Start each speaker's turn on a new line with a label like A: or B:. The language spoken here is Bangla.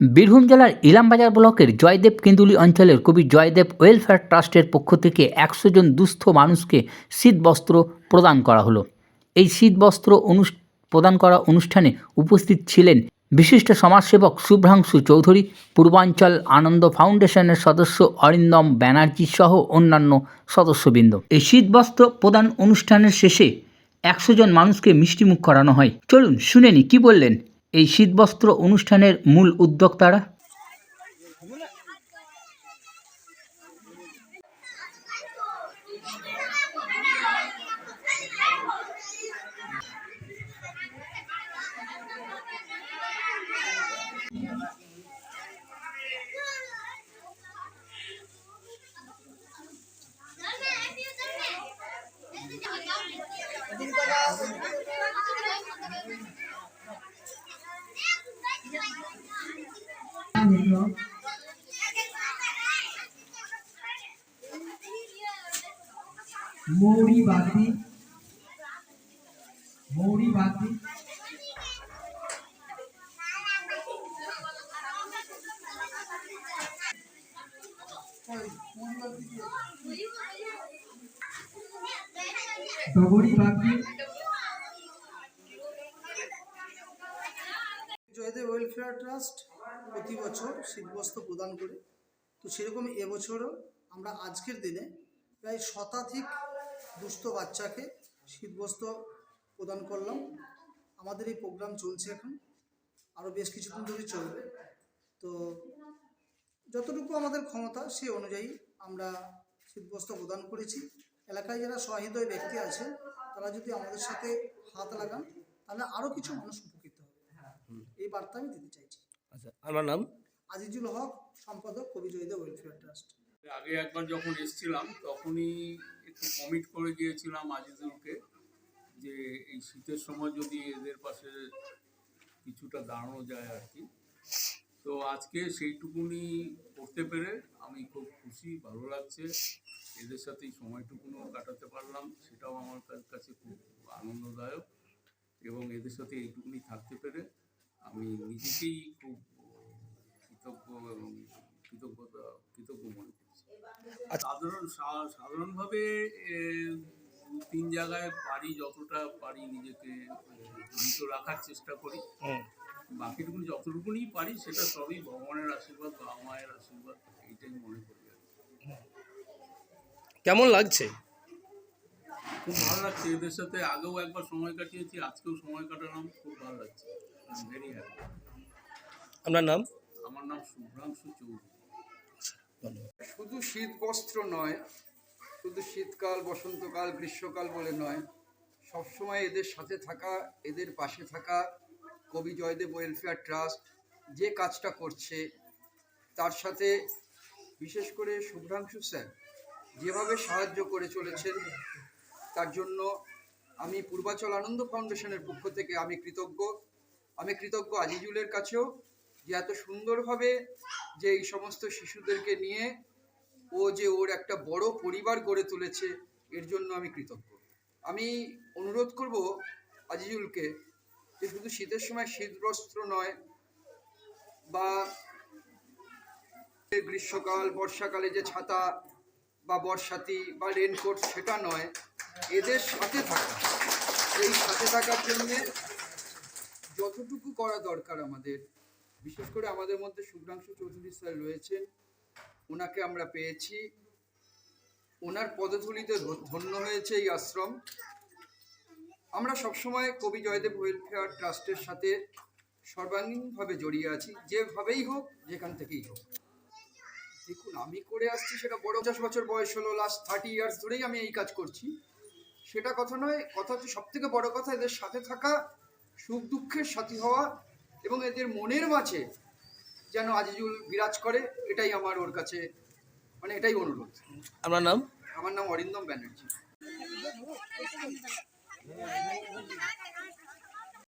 A: বীরভূম জেলার ইলামবাজার ব্লকের জয়দেব কেন্দুলি অঞ্চলের কবি জয়দেব ওয়েলফেয়ার ট্রাস্টের পক্ষ থেকে একশো জন দুস্থ মানুষকে শীতবস্ত্র প্রদান করা হলো। এই শীতবস্ত্র অনুষ, প্রদান করা অনুষ্ঠানে উপস্থিত ছিলেন বিশিষ্ট সমাজসেবক শুভ্রাংশু চৌধুরী, পূর্বাঞ্চল আনন্দ ফাউন্ডেশনের সদস্য অরিন্দম ব্যানার্জি সহ অন্যান্য সদস্যবৃন্দ। এই শীতবস্ত্র প্রদান অনুষ্ঠানের শেষে একশো জন মানুষকে মিষ্টিমুখ করানো হয়। চলুন শুনেনি কি বললেন এই শীতবস্ত্র অনুষ্ঠানের মূল উদ্যোক্তারা?
B: মৌরি বাগদি मोड़ी बाती मोड़ी बाती डबोरी बागी
C: জয়দেব ওয়েলফেয়ার ট্রাস্ট প্রতি বছর শীতবস্ত্র প্রদান করে। তো সেরকম এবছরও আমরা আজকের দিনে প্রায় শতাধিক দুস্থ বাচ্চাকে শীতবস্ত্র প্রদান করলাম। আমাদের এই প্রোগ্রাম চলছে এখন। আরও বেশ কিছুদিন ধরে চলবে। তো যতটুকু আমাদের ক্ষমতা সেই অনুযায়ী আমরা শীতবস্ত্র প্রদান করেছি। এলাকায় যারা সহৃদয় ব্যক্তি আছে, তারা যদি আমাদের সাথে হাত লাগান, তাহলে আরও কিছু মানুষ এই বার্তা আমি দিতে চাইছি।
D: আচ্ছা আমার নাম?
C: আজিজুল হক সম্পাদক কবি জয়দেব ওয়েলফেয়ার ট্রাস্ট
E: আগে একবার যখন এসেছিলাম তখনই একটু কমিট করে গিয়েছিলাম আজিজুলকে যে এই শীতের সময় যদি এদের পাশে কিছুটা দাঁড়ানো যায় আর কি। তো আজকে সেইটুকুনি করতে পেরে আমি খুব খুশি ভালো লাগছে। এদের সাথে এই সময়টুকুনও কাটাতে পারলাম সেটাও আমার কাছে খুব আনন্দদায়ক। এবং এদের সাথে এইটুকুনি থাকতে পেরে আমি নিজেকেই খুব কৃতজ্ঞ এবং কৃতজ্ঞতা কৃতজ্ঞ মনে করছি সাধারণ সা- সাধারণভাবে তিন জায়গায় পারি যতটা পারি নিজেকে জড়িত রাখার চেষ্টা করি।
D: হুম।
E: বাকিটুকু যতটুকুনি পারি সেটা সবই ভগবানের আশীর্বাদ বা মায়ের আশীর্বাদ এইটাই মনে করি
D: কেমন লাগছে?
E: খুব ভালো লাগছে এদের সাথে আগেও একবার সময় কাটিয়েছি আজকেও সময় কাটালাম খুব ভালো লাগছে। ভেরি হ্যাপি
D: আপনার নাম?
E: আমার নাম শুভ্রাংশু চৌধুরী।
F: শুধু শীত বস্ত্র নয় শুধু শীতকাল বসন্তকাল গ্রীষ্মকাল বলে নয় সবসময় এদের সাথে থাকা এদের পাশে থাকা কবি জয়দেব ওয়েলফেয়ার ট্রাস্ট যে কাজটা করছে তার সাথে বিশেষ করে শুভ্রাংশু স্যার যেভাবে সাহায্য করে চলেছেন তার জন্য আমি পূর্বাচল আনন্দ ফাউন্ডেশনের পক্ষ থেকে আমি কৃতজ্ঞ। আমি কৃতজ্ঞ আজিজুলের কাছেও যে এত সুন্দরভাবে যে এই সমস্ত শিশুদেরকে নিয়ে ও যে ওর একটা বড় পরিবার গড়ে তুলেছে, এর জন্য আমি কৃতজ্ঞ। আমি অনুরোধ করব আজিজুলকে যে শুধু শীতের সময় শীতবস্ত্র নয় বা গ্রীষ্মকাল, বর্ষাকালে যে ছাতা বা বর্ষাতি বা রেনকোট সেটা নয়, এদের সাথে থাকা। এই সাথে থাকার জন্যে যতটুকু করা দরকার আমাদের, বিশেষ করে আমাদের মধ্যে শুভ্রাংশু চৌধুরী স্যার রয়েছেন, ওনাকে আমরা পেয়েছি। ওনার পদধূলিতে ধন্য হয়েছে এই আশ্রম। আমরা সবসময় কবি জয়দেব ওয়েলফেয়ার ট্রাস্টের সাথে সর্বাঙ্গীনভাবে জড়িয়ে আছি, যেভাবেই হোক, যেখান থেকেই হোক। দেখুন আমি করে আসছি সেটা বড় পঞ্চাশ বছর বয়স হলো লাস্ট থার্টি ইয়ার্স ধরেই আমি এই কাজ করছি সেটা কথা নয় কথা হচ্ছে সব থেকে বড় কথা এদের সাথে থাকা সুখ দুঃখের সাথী হওয়া এবং এদের মনের মাঝে যেন আজিজুল বিরাজ করে এটাই আমার ওর কাছে মানে এটাই অনুরোধ
D: আপনার নাম
F: আমার নাম অরিন্দম ব্যানার্জি